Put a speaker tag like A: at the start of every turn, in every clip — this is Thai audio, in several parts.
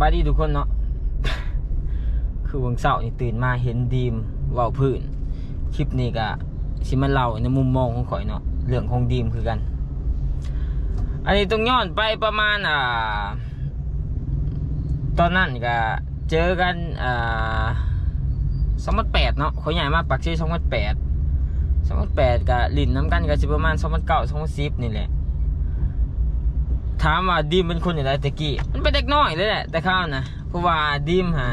A: บายดีทุกคนเนาะ คือวันเสาร์นี่ตื่นมาเห็นดีมเว้าพื้น คลิปนี้ก็สิมาเล่าในมุมมองของข่อยเนาะ เรื่องของดีมคือกัน อันนี้ต้องย้อนไปประมาณอ่า ตอนนั้นก็เจอกันอ่าสองพันแปดเนาะเขาใหญ่มากปักชื่อสองพันแปดสองพันแปดกับลินน้ำกันก็สิประมาณสองพันเก้าสองพันสิบนี่แหละ ถามว่าดีมเป็นคนอย่างไรตะกี้มันเป็นเด็กน้อยเลยแหละแต่ข้าวนะเพราะว่าดีมหา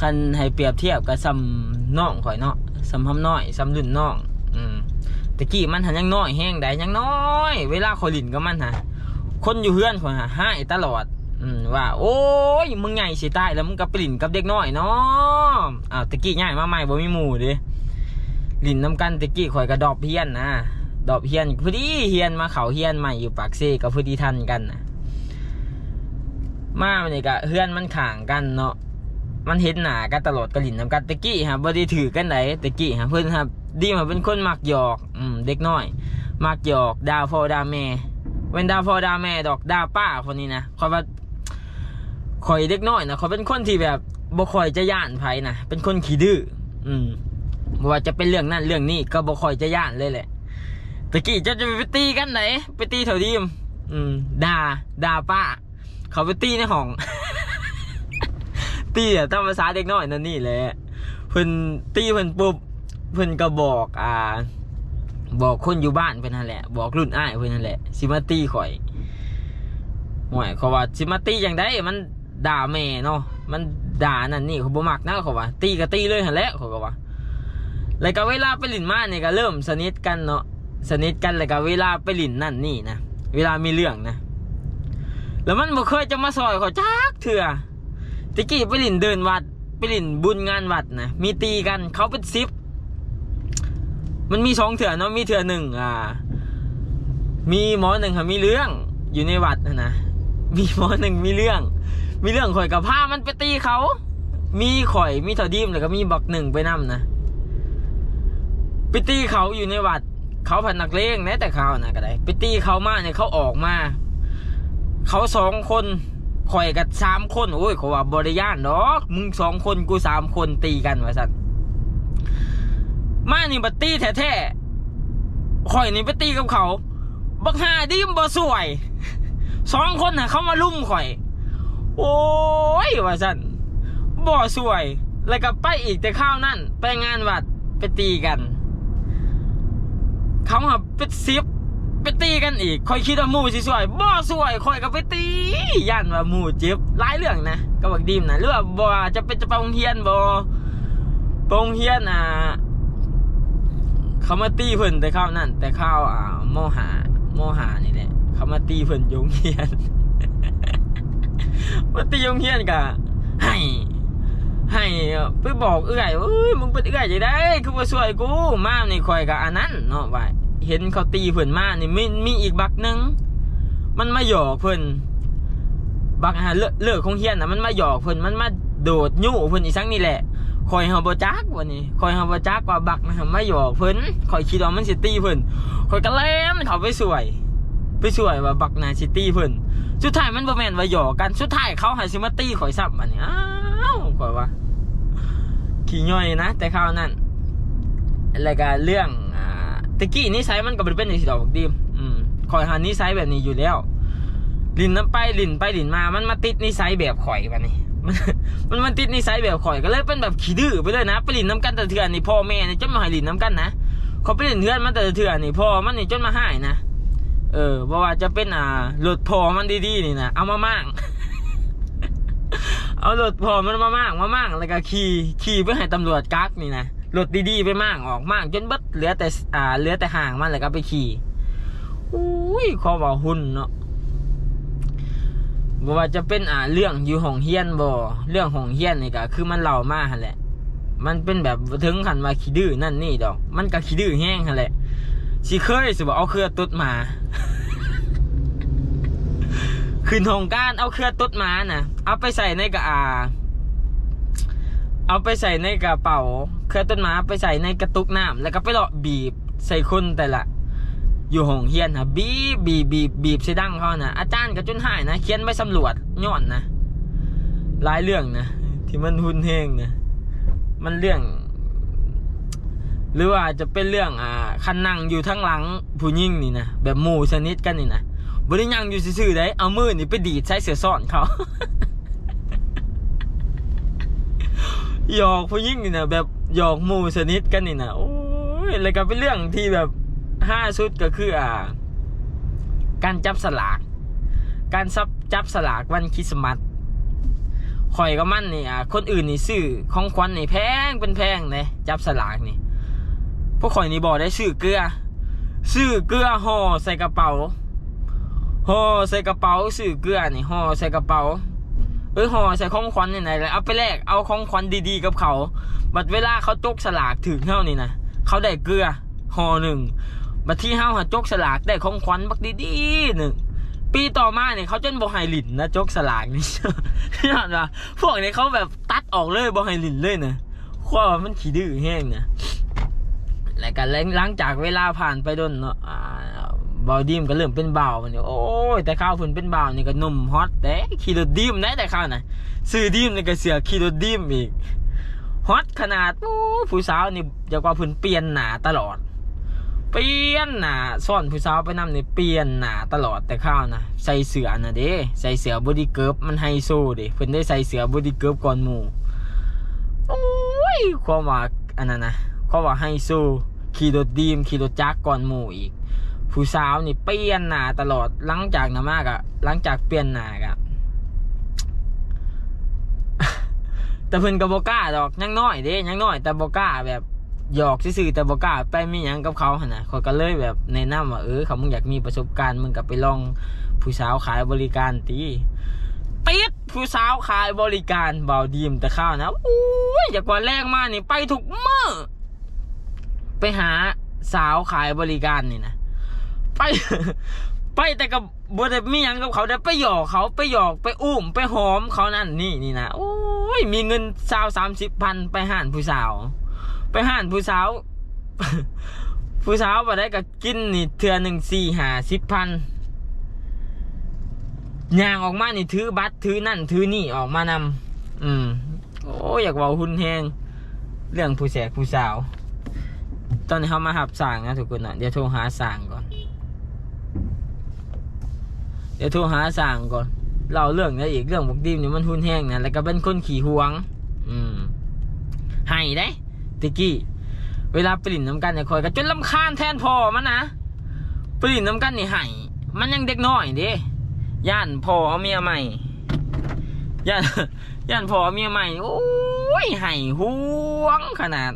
A: คันให้เปรียบเทียบกับซ้ำน้องข่อยเนาะซ้ำทำน้อยซ้ำรุ่นน้องอืมตะกี้มันหันยังน้อยแห้งได้ยังน้อย เวลาข่อยลินกับมันฮะคนอยู่เฮือนข่อยหาให้ตลอดอืมว่า โอ้ยมึงใหญ่สิตายแล้วมึงก็ไปลินกับเด็กน้อยเนาะอ้าวตะกี้ใหญ่มาใหม่บ่มีหมู่ดิลินน้ำกันตะกี้ข่อยก็ดอบเพี้ยนนะ ดอกเฮียนพอดีเฮียนมาเขาเฮียนใหม่อยู่ปากเซก็พอดีทันกันนะมามันนี่ก็เฮือนมันข่างกันเนาะมันเห็นหนากันตลอดกระหลินน้ำกันตะกี้ฮะบ่ได้ถือกันไหนตะกี้ฮะเพื่อนครับ ดีมาเป็นคนมักหยอกอืมเด็กน้อย มักหยอกดาวพอดาวแม่เว้นดาวพอดาวแม่ดอกดาวป้าคนนี้นะคอยว่าคอยเด็กน้อยนะเขาเป็นคนที่แบบบ่คอยจะย่านไผนะเป็นคนขี้ดื้ออืมว่าจะเป็นเรื่องนั้นเรื่องนี้ก็บ่คอยจะย่านเลยแหละ ตะกี้เจะจะไปตีกันไหน ไปตีแถวดีม อืมด่าด่าป้า เขาไปตีในห้อง ตีอะตามภาษาเด็กน้อยนั่นนี่แหละเพิ่นตีเพิ่นปุ๊บเพิ่นก็บอกอ่า บอกคนอยู่บ้านเพิ่นนั่นแหละ บอกรุ่นอ้ายเพิ่นนั่นแหละสิมาตีข่อยห่วยเขาว่าสิมาตีอย่างไดมันด่าแม่เนาะมันด่านั่นนี่เขาบ่มักนะเขาว่าตีก็ตีเลยหั่นแหละเขาก็ว่าแล้วก็เวลาไปหลินมาเนี่ยก็เริ่มสนิทกันเนาะ สนิทกันแล้วก็เวลาไปหลินนั่นนี่นะเวลามีเรื่องนะ แล้วมันบ่เคยจะมาซอยเขาจักเถื่อตะกี้ไปหลินเดินวัด ไปหลินบุญงานวัดนะมีตีกันเขาเป็นซิปมันมีสองเถื่อเนาะมีเถื่อหนึ่งอ่า มีหมอหนึ่งค่ะมีเรื่องอยู่ในวัดนะนะมีหมอหนึ่งมีเรื่อง มีเรื่องข่อยกับผ้ามันไปตีเขา มีข่อยมีเถาดีมแล้วก็มีบักหนึ่งไปนํนะไปตีเขาอยู่ในวัด เขาพันนักเลงแม้แต่เขานะก็ได้ไปตีเขามาเนี่ยเขาออกมา เขาสองคนข่อยกับสามคนโอ้ยเขาว่าบริยานดอกมึงสองคนกูสามคนตีกันวะสันมานี่บัตีแท้ๆข่อยนี่ไปตีกับเขาบักหาดิมบ่สวยสองคนน่ะเขามาลุ่มข่อย โอ้ยว่าสันบ่สวย แล้วก็ไปอีกแต่ข้าวนั่นไปงานวัดไปตีกัน เขาหับไปซิบไปตีกันอีกคอยคิดว่ามูสิสวยบ่สวยคอยก็ไปตียันว่ามูจ็บหลายเรื่องนะก็บอกดีมนะหรือว่าบ่จะเป็นจะไปโรงเรียนบ่ปโรงเรียนอะเขามาตีเพิ่นแต่ข้าวนั่น แต่ข้าวอ่าโมหาโมหานี่แหละเขามาตีเพิ่นยโรงเรียนมาตียโรงเรียนกะให้ให้ ไปบอกเอื้อยเอ้ยมึงเป็นเอื้อยจะได้ คือว่าสวยกูมาในคอยกับอันนั้นเนาะว่าเห็นเขาตีเพิ่นมานี่มีมีอีกบักหนึ่งมันมาหยอกเพิ่นบักหาเลิกเลิกของเฮียนน่ะมันมาหยอกเพิ่นมันมาโดดยู่เพิ่นอีสังนี่แหละคอยเฮาบ่จักวันนี้คอยเฮาบ่จักว่าบักนะมาหยอกเพิ่นคอยคิดว่ามันสิตีเพิ่นคอยก็แล่นเขาไปสวย ไปสวยว่าบักนาสิตีเพิ่นสุดท้ายมันบ่แม่นว่าหยอกกันสุดท้ายเขาให้สิมาตีข่อยซ้ำอันนี้อ้าวข่อยว่า ขี้ย่อยนะ แต่คราวนั้นแล้วก็เรื่องอ่าตะกี้นิสัยมันก็เป็นเป็นอย่างที่ดอกดีมอืมคอยหานิสัยแบบนี้อยู่แล้วลินน้ำไปลินไปลินมา มันมาติดนิสัยแบบข่อยแบบนี้มันมันมันติดนิสัยแบบข่อยก็เลยเป็นแบบขี้ดื้อไปเลยนะไปลินน้ำกันแต่เถื่อนนี่พ่อแม่นี่จนมาให้ลินน้ำกันนะเขาไปลินเถื่อนมันแต่เถื่อนนี่พ่อมันนี่จนมาให้นะเออเพราะว่าจะเป็นอ่ารถพ่อมันดีๆนี่นะเอามามั่ง เอารถพอมันมามั่งมามั่งแล้วก็ขี่ขี่เพื่อให้ตำรวจกักนี่นะรถดีๆไปมั่งออกมั่งจนเบิดเหลือแต่อ่าเหลือแต่ห่างมันแล้วก็ไปขี่อุ้ยขอบอกหุ่นเนาะบ่ว่าจะเป็นอ่าเรื่องอยู่ห้องเฮียนบ่เรื่องห้องเฮียนนี่ก็คือมันเล่ามาหั่นแหละ มันเป็นแบบถึงขันมาขี้ดื้อนั่นนี่ดอก มันก็ขี้ดื้อแห้งแหละสิเคยสิบ่เอาเครือตุดมา ขึ้นหองการเอาเครือตุดมาน่ะ เอาไปใส่ในกระอา เอาไปใส่ในกระเป๋า เครือต้นไม้ไปใส่ในกระตุกน้ำแล้วก็ไปเลาะบีบใส่คนแต่ละ อยู่ห้องเฮียนนะบีบบีบบีบบีบใส่ดังเขานะอาจารย์ก็จนหายนะเขียนไปสำรวจย้อนนะหลายเรื่องนะที่มันหุนแห้งนะมันเรื่อง หรือว่าจะเป็นเรื่องอ่าคันนั่งอยู่ทั้งหลังผู้หญิงนี่นะแบบหมู่สนิทกันนี่นะ บริยังอยู่ซื่อๆได้เอามือนี่ไปดีดใช้เสือซ่อนเขาหยอกผู้หญิงนี่นะแบบหยอกหมู่สนิทกันนี่นะโอ้ยแล้วก็เป็นเรื่องที่แบบห้าสุดก็คืออ่า การจับสลาก การซับจับสลากวันคริสต์มาสข่อยก็มันนี่อะคนอื่นนี่ซื้อของขวัญนี่แพงเป็นแพงเลยจับสลากนี่พวกข่อยนี่บอกได้ซื้อเกลือซื้อเกลือห่อใส่กระเป๋า ห่อใส่กระเป๋าซื้อเกลือนี่ห่อใส่กระเป๋า เอ้ยห่อใส่ของขวัญนี่ไหนเลยเอาไปแลกเอาของขวัญดีๆกับเขา บัดเวลาเขาจกสลากถึงเท่านี่นะเขาได้เกลือห่อหนึ่งบัดที่เฮาหาจกสลากได้ของขวัญบักดีๆหนึ่งปีต่อมาเนี่ยเขาจนบอไฮลินนะจกสลากนี่เห็นปะพวกนี้เขาแบบตัดออกเลยบอไฮลินเลยนะข้อมันขี้ดื้อแห้งนะแล้วก็หลังจากเวลาผ่านไปดนเนาะ บอดีมก็เริ่มเป็นเบาวมันเนี่ยโอ้ยแต่ข้าวฝุ่นเป็นเบานี่ก็นุ่มฮอตแต่ขี่รถดีมได้แต่ข้าวนะซื้อดีมนี่ก็เสือขี่รถดีมอีกฮอตขนาดผู้สาวนี่จะกว่าฝุ่นเปลี่ยนหนาตลอด เปลี่ยนหนาซ่อนผู้สาวไปนำเนี่ยเปลี่ยนหนาตลอดแต่ข้าวนะใส่เสือนะเด้ใส่เสือบอดี้เกิร์ฟมันไฮโซเด้เพิ่นได้ใส่เสือบอดี้เกิร์ฟก่อนหมู่โอ้ยความว่าอันนั้นนะความว่าไฮโซขี่รถดีมขี่รถจักรก่อนหมู่อีก ผู้สาวนี่เปลี่ยนหน้าตลอดหลังจากนั้นมากอะหลังจากเปลี่ยนหน้ากะแต่เพิ่นก็บ่กล้าดอกยังน้อยเด้ยังน้อย แต่บ่กล้าแบบหยอกซื่อแต่บอกล้าไปมีหยังกับเขาหั่นนะเขาก็เลยแบบแนะนำว่าเออเขามึงอยากมีประสบการณ์มึงก็ไปลองผู้สาวขายบริการตีปิดผู้สาวขายบริการเบาดีมแต่ข้าวนะอู้ยอยากว่าแรกมานี่ไปทุกมือไปหาสาวขายบริการนี่นะ ไป ไปแต่กับบได้มีหยังกับเขาได้ไปหยอกเขาไปหยอกไปอุ้มไปหอมเขานั่นนี่นี่นะโอ้ยมีเงินสาวสามสิบพันไปห่านผู้สาว ไปห่านผู้สาว ผู้สาวมาได้ก็กินนี่เทือหนึ่งสี่หาสิบพันย่างออกมานี่ถือบัตรถือนั่นถือนี่ออกมานำอืม โอ้อยากเว่าหุ่นแหงเรื่องผู้แสกผู้สาว ตอนนี้เขามาหับสั่งนะทุกคนนะเดี๋ยวโทรหาสั่งก่อน เดี๋ยวโทรหาสั่งก่อนเล่าเรื่องนี้อีกเรื่องบกดิมเนี่มันหุ่นแห้งนะแล้วก็เป็นคนขี่ห่วง อืมให้ได้ตะกี้ เวลาปริ่นน้ำกันเนี่ยคอยก็จนลำคาญแทนพ่อมันนะปริ่นน้ำกันนี่ให้มันยังเด็กน้อยเด้ย่านพ่อเอาเมียใหม่ย่านย่านพ่อเอาเมียใหม่โอ้ยให้ห่วงขนาด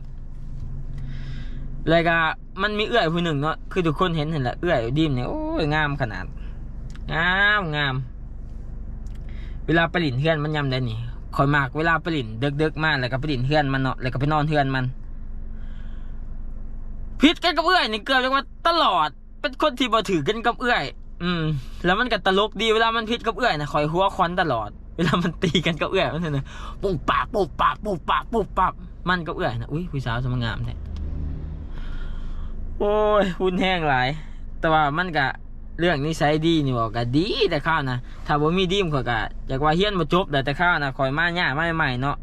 A: แล้วก็มันมีเอื้อยผู้หนึ่งเนาะคือทุกคนเห็นเห็นละเอื้อยดิมเนี่ยโอ้ยงามขนาด งามงาม เวลาไปหลินเฮือนมันยำได้นี่คอยมากเวลาไปหลินเดึกๆมากแล้วก็ไปหลินเฮือนมันเนาะแล้วก็ไปนอนเฮือนมันพิดกันกับเอื้อยนี่เกือบจะว่าตลอด เป็นคนที่บ่ถือกันกับเอื้อย อืม แล้วมันก็ตลกดีเวลามันพิดกับเอื้อยนะคอยหัวควันตลอด เวลามันตีกันกับเอื้อยมันเนี่ยปุ๊บปากปุ๊บปากปุ๊บปากปุ๊บปากมันกับเอื้อยนะอุ้ยผู้สาวสมงามแท้โอ้ยหุ่นแห้งหลาย แต่ว่ามันก็ เรื่องนิสัยดีนี่บอกก็ดีแต่ข้าวนะถ้าบ่มีดีมข่อยก็อยากว่าเฮียนบ่จบแต่แต่ข้าวนะคอยมาหญ้ามาใหม่เนาะ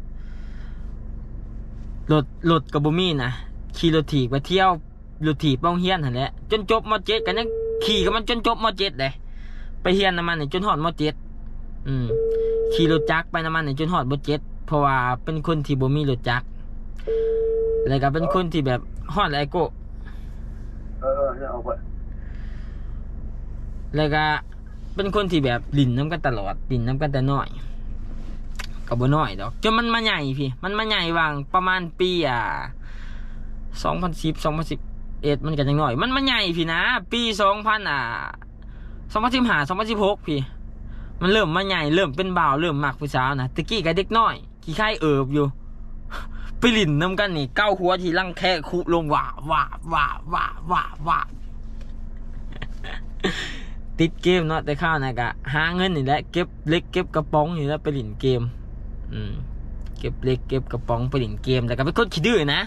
A: รถรถก็บ่มีนะขี่รถถีบไปเที่ยวรถถีบบ้องเฮียนหั่นแหละจนจบมเจ็ดกันยังขี่กับมันจนจบมเจ็ดเลยไปเฮียนน้ำมันนี่จนฮอดมเจ็ดอืมขี่รถจักรไปน้ำมันนี่จนฮอดมเจ็ดเพราะว่าเป็นคนที่บ่มีรถจักรแล้วก็เป็นคนที่แบบฮอดไอโก้
B: เออเออเนี่ยเอาไป
A: แล้วก็เป็นคนที่แบบลินน้ำกันตลอดลินน้ำกันแต่น้อยก็บ่น้อยดอกจนมันมาใหญ่พี่ มันมาใหญ่วางประมาณปีอะสองพันสิบสองพันสิบเอ็ดมันก็ยังน้อย มันมาใหญ่พี่นะ ปีสองพันอะสองพันสิบห้าสองพันสิบหกพี่ มันเริ่มมาใหญ่เริ่มเป็นบ่าวเริ่มมักผู้สาวนะตะกี้กับเด็กน้อยขี้ไข่เอิบอยู่ไปหลินน้ำกันนี่เก้าหัวที่ลังแค่คุลงว่าว่าว่าว่าว่าว่า ติดเกมเนาะแต่ข้าวนะกะหาเงินนี่แหละเก็บเล็กเก็บกระป๋องนี่แหล้วไปหลินเกม อืมเก็บเล็กเก็บกระป๋องไปหลินเกมแต่ก็เป็นคนขี้ดื้อนะ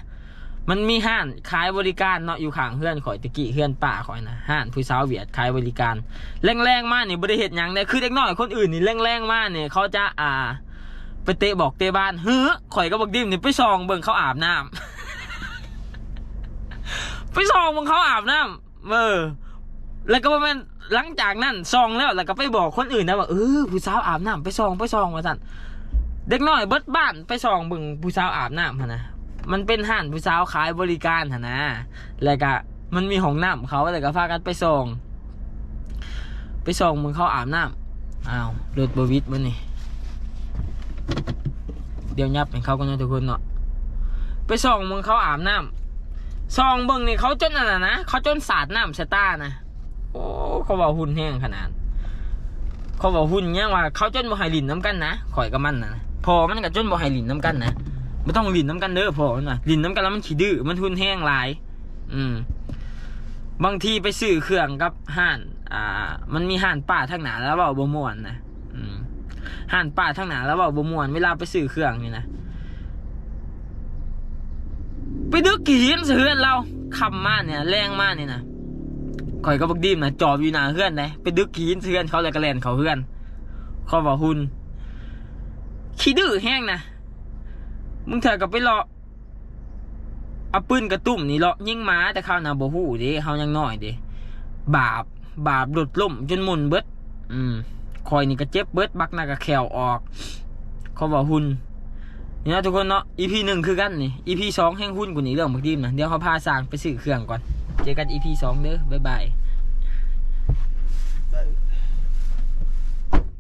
A: มันมีห้านขายบริการเนาะอยู่ข้างเฮือนข่อยตะกี้เฮือนป่าข่อยนะห้านผู้สาวเวียดขายบริการ แรงๆมากนี่บริเหตุยังเนี่ยคือเด็กน้อยคนอื่นนี่แรงๆมากเนี่ยเขาจะอ่าไปไปเตะบอกเตะบ้านเฮ้อข่อยก็บอกดิมนี่ไปซองเบิ่งเขาอาบน้ำไปซองเบิ่งเขาอาบน้ำเออ แล้วก็บ่แม่นหลังจากนั้นซองแล้วแล้วก็ไปบอกคนอื่นนะว่าเออผู้สาวอาบน้ำไปซองไปซองว่าสั่นเด็กน้อยเบิดบ้านไปซองบิ่งผู้สาวอาบน้ำหั่นนะมันเป็นห้านผู้สาวขายบริการหั่นนะแล้วก็มันมีห้องน้ำเขาแล้วก็พากันไปซอง ไปซองมึงเขาอาบน้ำอ้าวรถบวิดมันนี่เดี๋ยวยับให้เขากันนะทุกคนเนาะไปส่องมึงเขาอาบน้ำส่องเบิ่งนี่เขาจนอะไรนะเขาจนสาดน้ำสตานะ โอ้เขาบอกหุ่นแห้งขนาด เขาบอกหุ่นเนี่ยว่าเขาจนบ่ให้ลินน้ำกันนะข่อยกับมันนะพอมันกับจนบ่ให้ลินน้ำกันนะไม่ต้องลินน้ำกันเด้อพอมันว่าลินน้ำกันแล้วมันขี้ดื้อมันหุ่นแห้งหลาย อืม บางทีไปซื้อเครื่องกับห่าน อ่า มันมีห่านป่าทางหนาแล้วเบาบ่ม่วนนะอืมห่านป่าทางหนาแล้วเบาบ่ม่วนเวลาไปซื้อเครื่องนี่นะไปดึกกี่หินเสือเราคำมากเนี่ยแรงมากเนี่ยนะ ข่อยก็บักดีมนะจอบอยู่หนาเฮือนเลยไปดึกกี่หินเสือนเขาเลยกระแลนเขาเฮือนเขาบอกหุนขี้ดื้อแห้งนะมึงเถอะกับไปรอเอาปืนกระตุ่มนี่เลาะยิงม้าแต่เขานาบ่ฮู้เดิเขายังน้อยเดิบาปบาปดดล่มจนมุนเบิด อืมคอยนี่ก็เจ็บเบิดบักนาก็แขวออก เขาบอกหุนนี่นะทุกคนเนาะ EP หนึ่งคือกันนี่ EP สองแห่งหุ้นกูนี่เรื่องบักดีมนะเดี๋ยวเขาพาสร้างไปซื้อเครื่องก่อน เจอกัน EP สองเด้อบ๊ายบาย